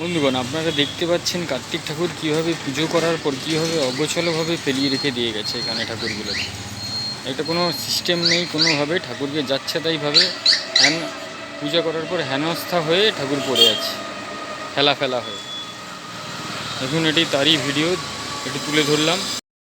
বন্ধুগণ, আপনারা দেখতে পাচ্ছেন কার্তিক ঠাকুর কীভাবে পুজো করার পর কীভাবে অগোছলভাবে ফেলিয়ে রেখে দিয়ে গেছে এখানে ঠাকুরগুলোকে একটা কোনো সিস্টেম নেই, কোনোভাবে ঠাকুরকে যাচ্ছে তাইভাবে। হ্যান, পূজা করার পর হেনস্থা হয়ে ঠাকুর পড়ে আছে ফেলা ফেলা হয়ে। দেখুন, এটি তারই ভিডিও এটি তুলে ধরলাম।